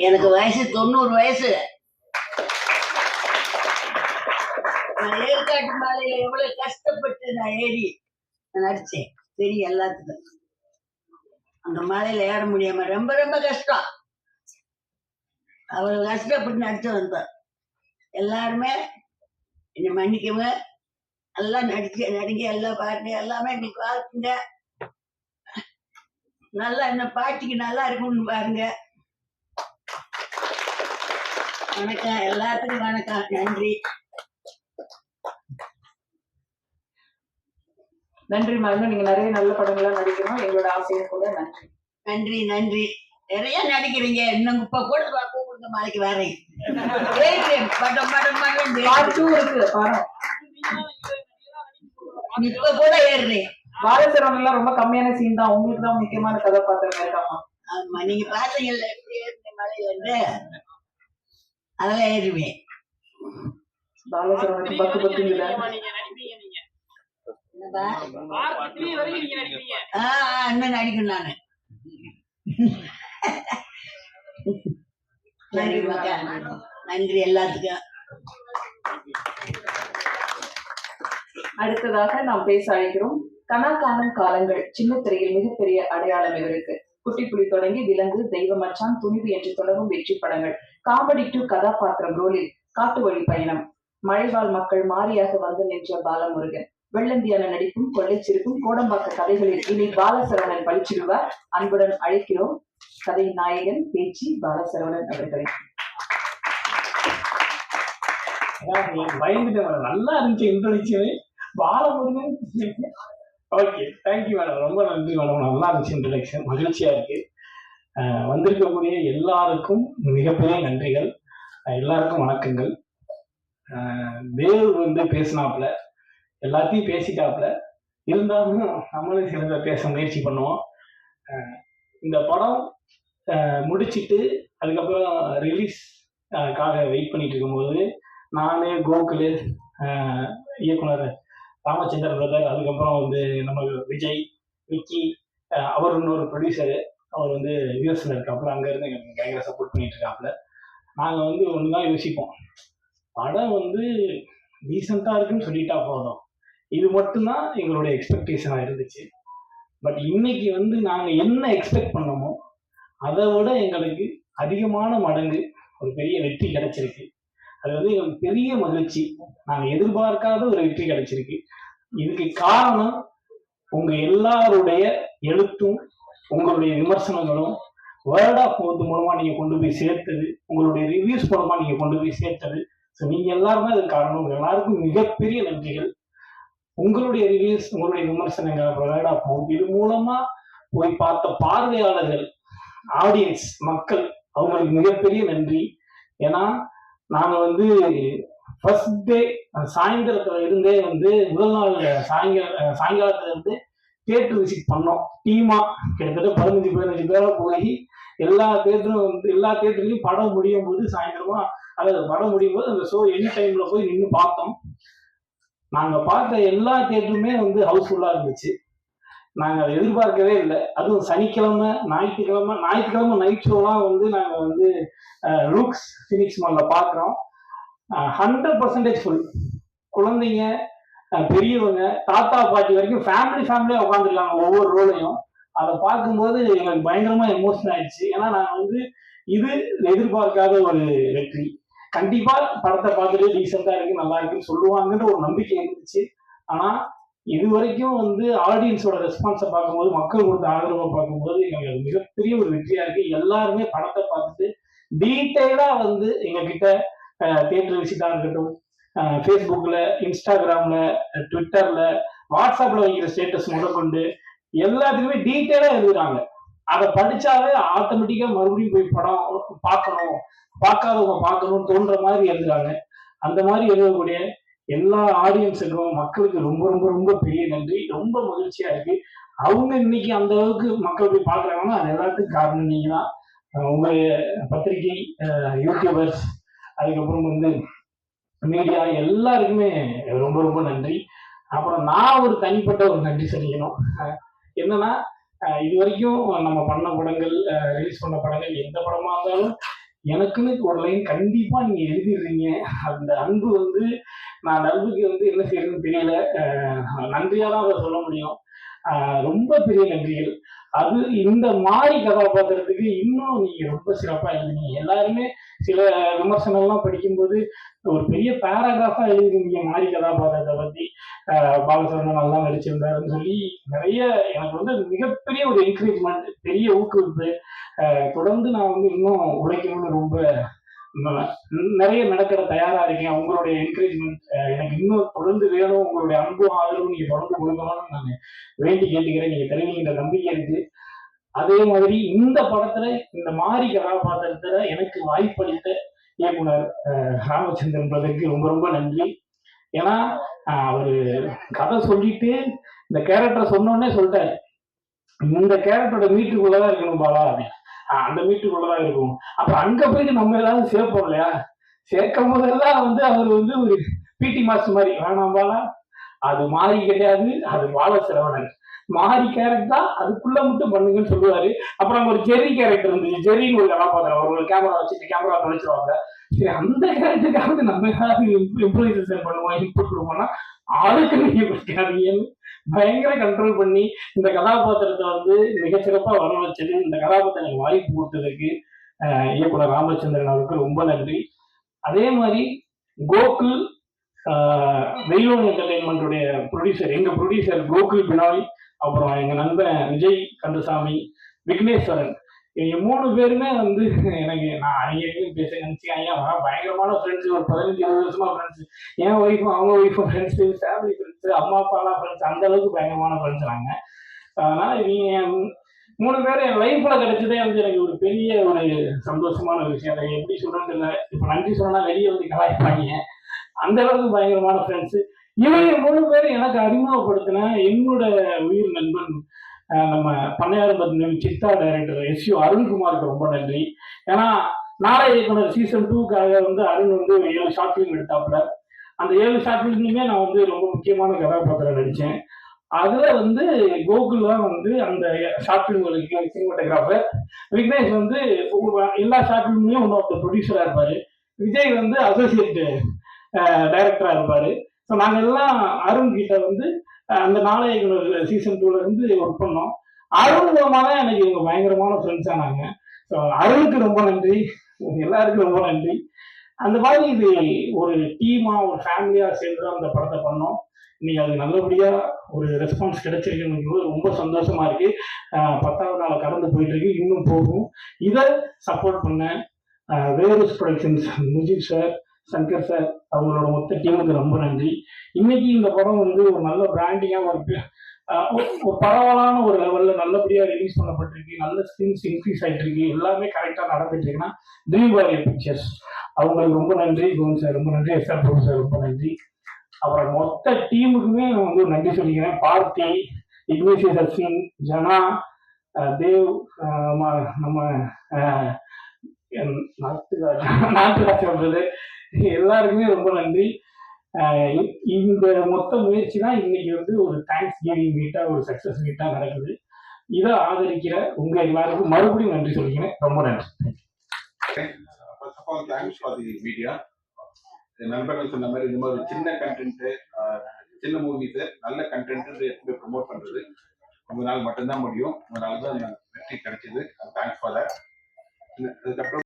எனக்கு வயசு தொண்ணூறு வயசு. நான் ஏற்காட்டு மாலையில எவ்வளவு கஷ்டப்பட்டு நான் ஏறி நடிச்சேன். தெரியும் எல்லாத்துக்கும். அந்த மலையில ஏற முடியாம ரொம்ப ரொம்ப கஷ்டம். அவர் கஷ்டப்பட்டு நடிச்சு வந்தோம் எல்லாருமே என்னை மன்னிக்கவே எல்லாம் நடிச்சு நடிங்க எல்லாம் பாருங்க எல்லாமே எங்களுக்கு வாழ்த்துங்க. நல்லா என்ன பாட்டிக்கு நல்லா இருக்கும்னு பாருங்க. வணக்கம். எல்லாத்துக்கும் வணக்கம். நன்றி. நன்றி மேடம் நீங்க நிறைய நல்ல படங்களா நடிக்கணும் எங்களோட ஆசையும் கூட நன்றி. நன்றி நன்றி. நிறைய நடிக்கிறீங்க. இன்னும் இப்ப கூட கூப்பிடுங்க நாளைக்கு வரேன் ஏறுறேன். படம் படம் படம். இருக்கு பாருங்க. இப்ப கூட ஏறுறேன். பாலசரவன் எல்லாம் ரொம்ப கம்மியான சீன் தான். உங்களுக்கு தான் முக்கியமான கதாபாத்திரம் இருக்காமா ஆமா நீங்க பாத்தீங்கல்ல எப்படி ஏறின மலையில இருந்து அதெல்லாம் ஏறுவேன் பாலசரவனுக்கு பத்து பத்து இல்ல இன்னும் நடிக்கணும் நானு. நன்றி மக்கா. நன்றி எல்லாத்துக்கும். அடுத்ததாக நாம் பேச அழைக்கிறோம் கனா காணும் காலங்கள் சின்ன திரையில் மிகப்பெரிய அடையாளம் இவருக்கு. குட்டி புலி தொடங்கி விலங்கு தெய்வ மச்சான் துணிவு என்று தொடங்கும் வெற்றி படங்கள். காமெடி டு கதாபாத்திரம் ரோலில் காட்டு வழி பயணம். மழைவாழ் மக்கள் மாறியாக வந்து நின்ற பாலமுருகன். வெள்ளந்தியான நடிப்பும் கொள்ளைச்சிருப்பும் கோடம்பாக்க கதைகளில் இனி பாலசரவணன் பழிச்சிடுவார். அன்புடன் அழைக்கிறோம் கதை நாயகன் பேச்சு பாலசரவணன் அவர்களை. பயந்துட்டேன் நல்லா இருந்துச்சு introduction Balamurugan okay thank you madam ரொம்ப நன்றி மேடம் நல்லா இருந்துச்சு இன்ட்ரடக்ஷன் மகிழ்ச்சியா இருக்கு. வந்திருக்கக்கூடிய எல்லாருக்கும் மிகப்பெரிய நன்றிகள். எல்லாருக்கும் வணக்கங்கள். வேறு தேவ் வந்து பேசினாப்புல எல்லாத்தையும் பேசிட்டாப்புல. இருந்தாலும் நம்மளும் சிறந்த பேச முயற்சி பண்ணுவோம். இந்த படம் முடிச்சுட்டு முடிச்சிட்டு அதுக்கப்புறம் ரிலீஸ் காக வெயிட் பண்ணிட்டு இருக்கும்போது நான் கோகுல் இயக்குனர் ராமச்சந்திர பிரதர் அதுக்கப்புறம் வந்து நம்ம விஜய் விக்கி அவர் இன்னொரு ப்ரொடியூசரு அவர் வந்து யூஎஸ்ல இருக்காப்புல அங்கேருந்து எங்களுக்கு பயங்கர சப்போர்ட் பண்ணிட்டு இருக்காப்புல. நாங்கள் வந்து ஒன்று தான் யோசிப்போம். படம் வந்து டீசெண்டாக இருக்குன்னு சொல்லிட்டா போதும். இது மட்டும்தான் எங்களுடைய எக்ஸ்பெக்டேஷனாக இருந்துச்சு. பட் இன்னைக்கு வந்து நாங்கள் என்ன எக்ஸ்பெக்ட் பண்ணோமோ அதை விட எங்களுக்கு அதிகமான மடங்கு ஒரு பெரிய வெற்றி கிடைச்சிருக்கு. அது வந்து எனக்கு பெரிய மகிழ்ச்சி. நான் எதிர்பார்க்காத ஒரு வெற்றி கிடைச்சிருக்கு. இதுக்கு காரணம் உங்க எல்லாருடைய எழுத்தும் உங்களுடைய விமர்சனங்களும் வேர்ட் ஆஃப் மவுத் மூலமா நீங்க கொண்டு போய் சேர்த்தது உங்களுடைய ரிவ்யூஸ் மூலமா நீங்க கொண்டு போய் சேர்த்தது. ஸோ நீங்க எல்லாருமே அதுக்கு காரணம். எல்லாருக்கும் மிகப்பெரிய நன்றிகள். உங்களுடைய ரிவ்யூஸ் உங்களுடைய விமர்சனங்கள் வேர்ட் ஆஃப் மவுத் இது மூலமா போய் பார்த்த பார்வையாளர்கள் ஆடியன்ஸ் மக்கள் அவங்களுக்கு மிகப்பெரிய நன்றி. ஏன்னா நாங்க வந்து ஃபர்ஸ்ட் டே சாயந்தரத்துல இருந்தே வந்து முதல் நாள் சாயங்கால சாயங்காலத்துல இருந்து தேட்டர் விசிட் பண்ணோம். டீமா கிட்டத்தட்ட பதினஞ்சு பதினஞ்சு பேரை போய் எல்லா தேட்டரும் வந்து எல்லா தேட்டர்லயும் படம் முடியும் போது சாயந்தரமா அதாவது படம் முடியும் போது அந்த ஷோ எனி டைம்ல போய் நின்று பார்த்தோம். நாங்க பார்த்த எல்லா தேட்டருமே வந்து ஹவுஸ்ஃபுல்லா இருந்துச்சு. நாங்கள் அதை எதிர்பார்க்கவே இல்லை. அதுவும் சனிக்கிழமை ஞாயிற்றுக்கிழமை ஞாயிற்றுக்கிழமை நைட் ஷோலாம் வந்து நாங்கள் வந்து லூக்ஸ் ஃபினிக்ஸ் மாலில் பார்க்குறோம். ஹண்ட்ரட் பர்சன்டேஜ் ஃபுல் குழந்தைங்க பெரியவங்க தாத்தா பாட்டி வரைக்கும் ஃபேமிலி ஃபேமிலியாக உட்காந்துருக்காங்க ஒவ்வொரு ரோலையும் அதை பார்க்கும்போது எங்களுக்கு பயங்கரமாக எமோஷன் ஆயிடுச்சு. ஏன்னா நான் வந்து இது எதிர்பார்க்காத ஒரு வெற்றி. கண்டிப்பாக படத்தை பார்த்துட்டு டீசெண்டாக இருக்கு நல்லா இருக்குன்னு சொல்லுவாங்கன்ற ஒரு நம்பிக்கை இருந்துச்சு. ஆனால் இது வரைக்கும் வந்து ஆடியன்ஸோட ரெஸ்பான்ஸை பார்க்கும்போது மக்கள் கொடுத்த ஆதரவை பார்க்கும்போது எங்களுக்கு மிகப்பெரிய ஒரு வெற்றியா இருக்கு. எல்லாருமே படத்தை பார்த்துட்டு டீட்டெயிலா வந்து எங்ககிட்ட தியேட்டர் விசிட்டா இருக்கட்டும் ஃபேஸ்புக்கில் இன்ஸ்டாகிராமில் ட்விட்டரில் வாட்ஸ்அப்பில் வைக்கிற ஸ்டேட்டஸ் முதற்கொண்டு எல்லாத்துக்குமே டீட்டெயிலாக எழுதுறாங்க. அதை படிச்சாவே ஆட்டோமேட்டிக்காக மறுபடியும் போய் படம் பார்க்கணும் பார்க்காதவங்க பார்க்கணும்னு தோன்ற மாதிரி எழுதுறாங்க. அந்த மாதிரி எழுதக்கூடிய எல்லா ஆடியன்ஸுக்கும் மக்களுக்கு ரொம்ப ரொம்ப ரொம்ப பெரிய நன்றி. ரொம்ப மகிழ்ச்சியா இருக்கு. அவங்க இன்னைக்கு அந்த அளவுக்கு மக்கள் போய் பாக்குறாங்கன்னா அது எல்லாத்துக்கும் காரணம் நீங்க தான் உங்களுடைய பத்திரிகை யூடியூபர்ஸ் அதுக்கப்புறம் வந்து மீடியா எல்லாருக்குமே ரொம்ப ரொம்ப நன்றி. அப்புறம் நான் ஒரு தனிப்பட்ட ஒரு நன்றி சொல்லிக்கணும். என்னன்னா இது வரைக்கும் நம்ம பண்ண படங்கள் ரிலீஸ் பண்ண படங்கள் எந்த படமா இருந்தாலும் எனக்குன்னு ஒரு லைன் கண்டிப்பா நீங்க எழுதிடுறீங்க. அந்த அன்பு வந்து நான் நல்வுக்கு வந்து என்ன செய்யறதுன்னு தெரியல. நன்றியாக நன்றியா தான் அதை சொல்ல முடியும். ரொம்ப பெரிய நன்றிகள். அது இந்த மாதிரி கதாபாத்திரத்துக்கு இன்னும் நீங்க ரொம்ப சிறப்பா எழுதுனீங்க. எல்லாருமே சில விமர்சனம்லாம் படிக்கும்போது ஒரு பெரிய பேராகிராஃபா எழுதிருந்தீங்க மாறி கதாபாத்திரத்தை பத்தி. அஹ் பாலசரவணன் நல்லா நடிச்சிருந்தாருன்னு சொல்லி நிறைய எனக்கு வந்து அது மிகப்பெரிய ஒரு என்கரேஜ்மெண்ட் பெரிய ஊக்குவிப்பு. தொடர்ந்து நான் வந்து இன்னும் உழைக்கணும்னு ரொம்ப நிறைய நடக்கிற தயாரா இருக்கேன் உங்களுடைய என்கரேஜ்மெண்ட் எனக்கு இன்னும் தொடர்ந்து வேணும். உங்களுடைய அன்பும் ஆதரவும் நீங்க தொடர்ந்து கொடுக்கணும்னு நான் வேண்டி கேட்டுக்கிறேன். நீங்க தெரிவிக்கின்ற நம்பிக்கை இருக்கு. அதே மாதிரி இந்த படத்துல இந்த மாறி கதாபாத்திரத்துல எனக்கு வாய்ப்பளித்த இயக்குனர் ராமச்சந்திரன் பிரதற்கு ரொம்ப ரொம்ப நன்றி. ஏன்னா அவரு கதை சொல்லிட்டு இந்த கேரக்டர் சொன்னோடனே சொல்லிட்டாரு. இந்த கேரக்டரோட வீட்டுக்குள்ளதான் இருக்கணும் பாலா அப்படின்னு. ஆஹ் அந்த வீட்டுக்குள்ளதான் இருக்கும். அப்ப அங்க போயிட்டு நம்ம ஏதாவது சேர்ப்போம் இல்லையா சேர்க்கும் போதெல்லாம் வந்து அவர் வந்து ஒரு பிடி மாஸ்டர் மாதிரி வேணாம் பாலா அது மாறி கிடையாது. அது வாழ சிரவணன் மாறி கேரக்டர் அதுக்குள்ள மட்டும் பண்ணுங்கன்னு சொல்லுவாரு. அப்புறம் ஒரு ஜெரி கேரக்டர் இருந்துச்சு. ஜெரின்னு ஒரு கதாபாத்திரம். அவர் ஒரு கேமரா வச்சுட்டு கேமரா தொலைச்சிருவாங்க சரி அந்த கேரக்டருக்காவது நம்ம ஏதாவது இம்ப்ரூவைசேஷன் பண்ணுவோம் இன்புட் கொடுப்போம்னா ஆளுக்கு நீங்க பயங்கர கண்ட்ரோல் பண்ணி இந்த கதாபாத்திரத்தை வந்து மிகச்சிறப்பா வர வச்சது இந்த கதாபாத்திரம் வாய்ப்பு கொடுத்ததுக்கு இயக்குனர் ராமச்சந்திரன் அவருக்கு ரொம்ப நன்றி. அதே மாதிரி கோகுல் வெயிலோன் என்டர்டைன்மெண்ட்டுடைய ப்ரொடியூசர் எங்க ப்ரொடியூசர் கோகுல் பினாய் அப்புறம் எங்க நண்பன் விஜய் கந்தசாமி விக்னேஸ்வரன் இவங்க மூணு பேருமே வந்து எனக்கு நான் அங்கேயும் பேச நினைச்சேன். ஐயா பயங்கரமான ஃப்ரெண்ட்ஸ் ஒரு பதினஞ்சு இருபது வருஷமா ஃப்ரெண்ட்ஸ் என் ஒய்ஃபும் அவங்க ஒய்ஃபும் ஃப்ரெண்ட்ஸு ஃபேமிலி ஃப்ரெண்ட்ஸு அம்மா அப்பாலாம் ஃப்ரெண்ட்ஸ் அந்த அளவுக்கு பயங்கரமான ஃப்ரெண்ட்ஸ் நாங்க. அதனால நீங்கள் மூணு பேரும் என் லைஃப்பில் கிடைச்சதே வந்து எனக்கு ஒரு பெரிய ஒரு சந்தோஷமான விஷயம். அதை எப்படி சொல்கிறது இல்லை இப்போ நன்றி சொன்னால் வெளியே வந்து கலாய்ப்பாங்க. அந்த அளவுக்கு பயங்கரமான ஃப்ரெண்ட்ஸு இவங்க மூணு பேரும் எனக்கு அறிமுகப்படுத்தின என்னோட உயிர் நண்பன் நம்ம பண்ணையாரம்பத்து சித்தா டைரக்டர் எஸ் யூ அருண்குமாருக்கு ரொம்ப நன்றி. ஏன்னா நாளை இயக்குனர் சீசன் டூக்காக வந்து அருண் வந்து ஏழு ஷார்ட் ஃபிலிம் எடுத்தாப்புல. அந்த ஏழு ஷார்ட் ஃபிலிம்லையுமே நான் வந்து ரொம்ப முக்கியமான கதாபாத்திரம் நடித்தேன் அதில் வந்து கோகுல் தான் வந்து அந்த ஷார்ட் ஃபிலிம்களுக்கு சினிமாட்டோகிராஃபர் விக்னேஷ் வந்து எல்லா ஷார்ட் ஃபிலிம்லையும் ஒன்று ப்ரொடியூசராக இருப்பார். விஜய் வந்து அசோசியேட் டைரக்டராக இருப்பார். ஸோ நாங்கள் எல்லாம் அருண் கிட்ட வந்து அந்த நாளைய சீசன் டூல இருந்து ஒர்க் பண்ணோம். அருண் மூலமா தான் எனக்கு இவங்க பயங்கரமான ஃப்ரெண்ட்ஸ் ஆனாங்க. ஸோ அருணுக்கு ரொம்ப நன்றி. எல்லாருக்கும் ரொம்ப நன்றி. அந்த மாதிரி இது ஒரு டீமா ஒரு ஃபேமிலியா சேர்ந்து தான் அந்த படத்தை பண்ணோம். இன்னைக்கு அது நல்லபடியா ஒரு ரெஸ்பான்ஸ் கிடைச்சிருக்குங்கிறது ரொம்ப சந்தோஷமா இருக்கு. பத்தாவது நாள் கடந்து போயிட்டு இருக்கு. இன்னும் போகும். இதை சப்போர்ட் பண்ண various productions Mujib sir Shankar sir அவங்களோட மொத்த டீமுக்கு ரொம்ப நன்றி. இன்னைக்கு இந்த படம் வந்து ஒரு நல்ல பிராண்டிங்காக இருக்கு ஒரு பரவலான ஒரு லெவல்ல நல்லபடியா ரிலீஸ் பண்ணப்பட்டிருக்கு. நல்ல ஸ்கிரீன்ஸ் இன்க்ரீஸ் ஆயிட்டு இருக்கு எல்லாமே கரெக்டா நடந்துட்டு இருக்குன்னா ட்ரீம் பிக்சர்ஸ் அவங்களுக்கு ரொம்ப நன்றி கோவிந்த் சார் ரொம்ப நன்றி எஸ் ஆர் பிரபு சார் ரொம்ப நன்றி. அப்புறம் மொத்த டீமுக்குமே வந்து நன்றி சொல்லிக்கிறேன். பார்த்தி இக்னேஷியஸ் அஸ்வின் ஜனா தேவ் ம- நம்ம நாட்டுராஜ் நாட்டுராஜ் சொல்றது. எல்லாருக்குமே ரொம்ப நன்றி. இந்த மொத்த முயற்சி தான் இன்னைக்கு வந்து ஒரு தேங்க்ஸ் கிவிங் மீட்டா ஒரு சக்சஸ் மீட்டா நடக்குது. இதை ஆதரிக்கிற உங்க எல்லாருக்கும் மறுபடியும் நன்றி சொல்லிக்கிறேன். ரொம்ப நன்றி. First of all thanks for the media நண்பர்கள் சொன்ன மாதிரி இந்த மாதிரி ஒரு சின்ன கண்டென்ட் சின்ன மூவிஸ் நல்ல கண்டென்ட் எப்படி ப்ரொமோட் பண்றது. உங்களால் மட்டும்தான் முடியும். உங்களால் தான் வெற்றி கிடைச்சது. தேங்க்ஸ் ஃபார் தட் அதுக்கப்புறம்